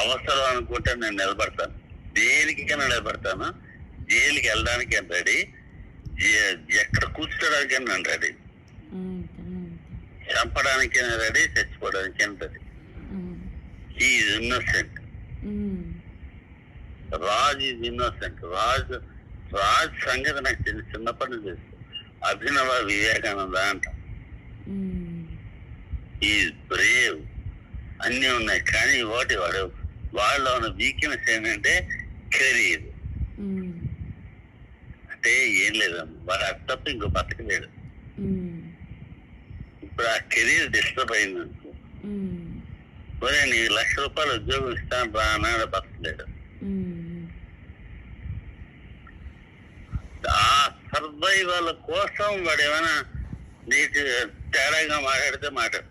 అవసరం అనుకుంటే నేను నిలబడతాను. దేనికైనా నిలబడతాను. జైలుకి వెళ్ళడానికి నేను రెడీ. ఎక్కడ కూర్చోడానికి నేను రెడీ. చంపడానికి రెడీ చచ్చిపోవడానికి ready. Is innocent Raj is innocent Raj Raj సంగతి నాకు చిన్న చిన్నప్పటి నుంచి తెలుసు. అభినవ వివేకానంద అంట. ఈజ్ బ్రేవ్ అన్నీ ఉన్నాయి. కానీ ఒకటి వాడు వాళ్ళలో ఉన్న వీక్నెస్ ఏంటంటే కెరీర్ అంటే ఏం లేదు. వాడు అది తప్ప ఇంకో బతకలేడు. ఇప్పుడు ఆ కెరీర్ డిస్టర్బ్ అయింది ఒరే నీకు లక్ష రూపాయలు ఉద్యోగం ఇస్తాను రా అన్నాడు బతకలేడు. ఆ సర్వైవల్ కోసం వాడు ఏమైనా నీకు తేడాగా మాట్లాడితే మాట్లాడు.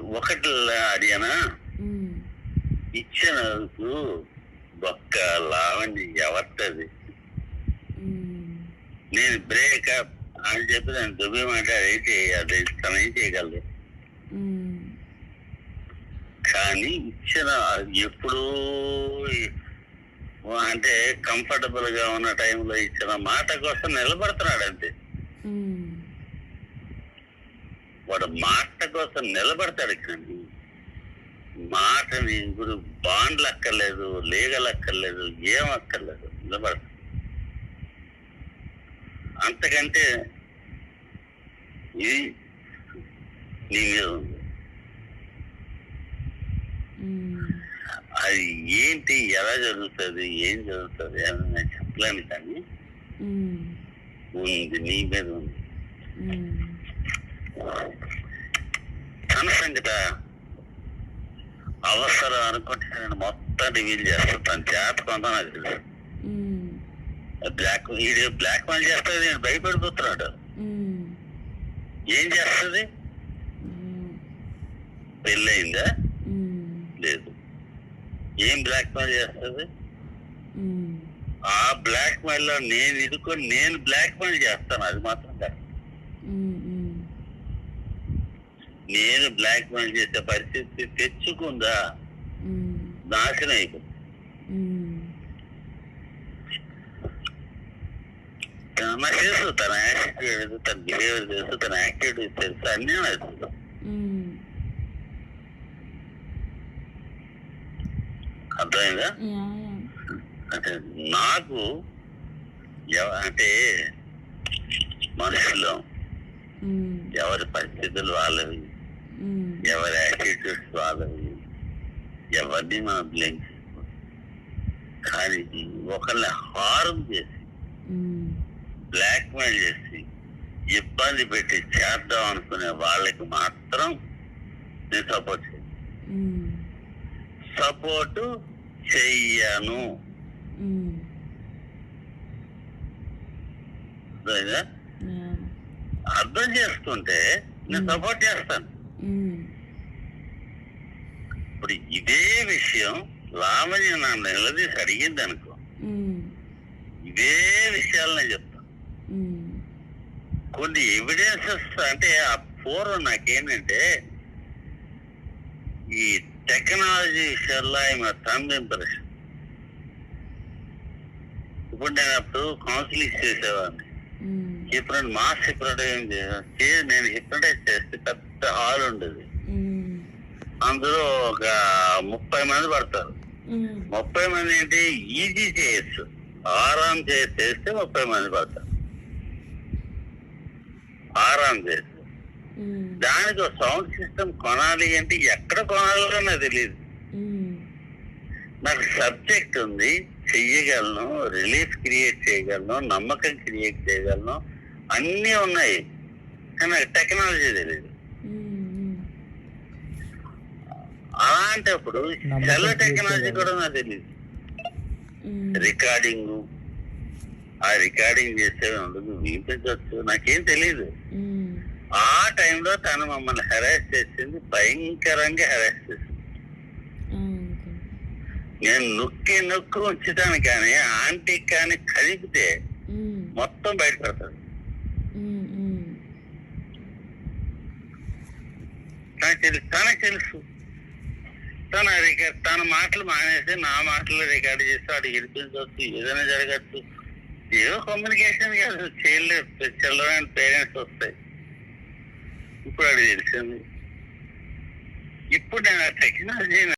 ఒకటి అడిగానా? ఉమ్, ఇచ్చినందుకు ఒక్క లావణ్య ఎవరిది నేను బ్రేకప్ అని చెప్పి నేను దుబ్బి ఏం చేయాలి తను ఏం చేయగలదు. కానీ ఇచ్చిన ఎప్పుడు అంటే కంఫర్టబుల్గా ఉన్న టైంలో ఇచ్చిన మాట కోసం నిలబడుతున్నాడు అంతే. వాడు మాట కోసం నిలబడతాడు కానీ మాటని ఇప్పుడు బాండ్లు అక్కర్లేదు లీగల్ అక్కర్లేదు ఏం అక్కర్లేదు నిలబడతాడు. అంతకంటే ఇది నీ మీద ఉంది. అది ఏంటి ఎలా జరుగుతుంది ఏం జరుగుతుంది అని నేను చెప్పలేను కానీ ఉంది నీ మీద ఉంది. సంగత అవసరం అనుకుంటే నేను మొత్తం రివీల్ చేస్తాను తన జాతకం అంతా నాకు తెలుసు. బ్లాక్ వీడియో బ్లాక్ మెయిల్ చేస్తుంది నేను భయపడిపోతున్నాడు. ఏం చేస్తుంది? పెళ్ళయిందా? లేదు. ఏం బ్లాక్ మెయిల్ చేస్తుంది? ఆ బ్లాక్ మెయిల్లో నేను ఇరుకొని నేను బ్లాక్ మెయిల్ చేస్తాను. అది మాత్రం నేను బ్లాక్ మెయిల్ చేసే పరిస్థితి తెచ్చుకుందా? నాశనం అయిపోతుంది తెలుసు తన యాటిట్యూడ్ తన బిహేవియర్ తెలుసు తన యాక్టివిటీ తెలుసు? అన్నీ తెలుసు అర్థమైందా. అంటే నాకు అంటే మనుషులు ఎవరి పరిస్థితులు వాళ్ళవి ఎవరి యాటిట్యూడ్స్ వాళ్ళవి ఎవరిని మనం బ్లేమ్ కానీ ఒకరిని హారం చేసి బ్లాక్ మెయిల్ చేసి ఇబ్బంది పెట్టి చేద్దాం అనుకునే వాళ్ళకి మాత్రం నేను సపోర్ట్ చేయను సపోర్ట్ చెయ్యను. అర్థం చేసుకుంటే నేను సపోర్ట్ చేస్తాను. ఇప్పుడు ఇదే విషయం లావణ్య నా నిలదీసి అడిగింది అనుకో. ఇదే విషయాలు నేను చెప్తాను కొన్ని ఎవిడెన్సెస్ అంటే ఆ పూర్వం నాకేంటంటే ఈ టెక్నాలజీ విషయాల్లో ఆయన థంబ్ ఇంప్రెషన్ ఇప్పుడు నేను అప్పుడు కౌన్సిలింగ్ చేసేవాడిని. ఇప్పుడు మాస్ హిప్నటైజ్ చేసి నేను హిప్నటైజ్ చేస్తే పెద్ద హాల్ ఉండేది. అందులో ఒక ముప్పై మంది పడతారు. ముప్పై మంది ఏంటి? ఈజీ చేయొచ్చు. ఆరాం చేసి చేస్తే ముప్పై మంది పడతారు. ఆరాం చేసి. దానికి ఒక సౌండ్ సిస్టమ్ కొనాలి అంటే ఎక్కడ కొనాలో నాకు తెలియదు నాకు సబ్జెక్ట్ ఉంది చెయ్యగలను రిలీఫ్ క్రియేట్ చేయగలను నమ్మకం క్రియేట్ చేయగలను. అన్నీ ఉన్నాయి. కానీ నాకు టెక్నాలజీ తెలియదు అలాంటప్పుడు సెల్ టెక్నాలజీ. కూడా నాకు తెలియదు రికార్డింగ్ ఆ రికార్డింగ్ చేసే ఉండదు వినిపించవచ్చు నాకేం తెలియదు ఆ టైంలో తను మమ్మల్ని హెరాస్ చేసింది భయంకరంగా హెరాస్ చేసింది. నేను నొక్కి నొక్కి ఉంచుతాను కానీ ఆంటీ కానీ కదిపితే ఉమ్, మొత్తం బయటపడతాడు నాకు తెలుసు తనకు తెలుసు. తన రికార్డ్. తన మాటలు మానేసి నా మాటలు రికార్డు చేస్తే వాడు గెలిపించవచ్చు ఏదైనా జరగచ్చు. ఏదో కమ్యూనికేషన్ కాదు చేయలేదు. చిల్డ్రన్ పేరెంట్స్ వస్తాయి. ఇప్పుడు అది తెలిసింది. ఇప్పుడు నేను ఆ టెక్నాలజీ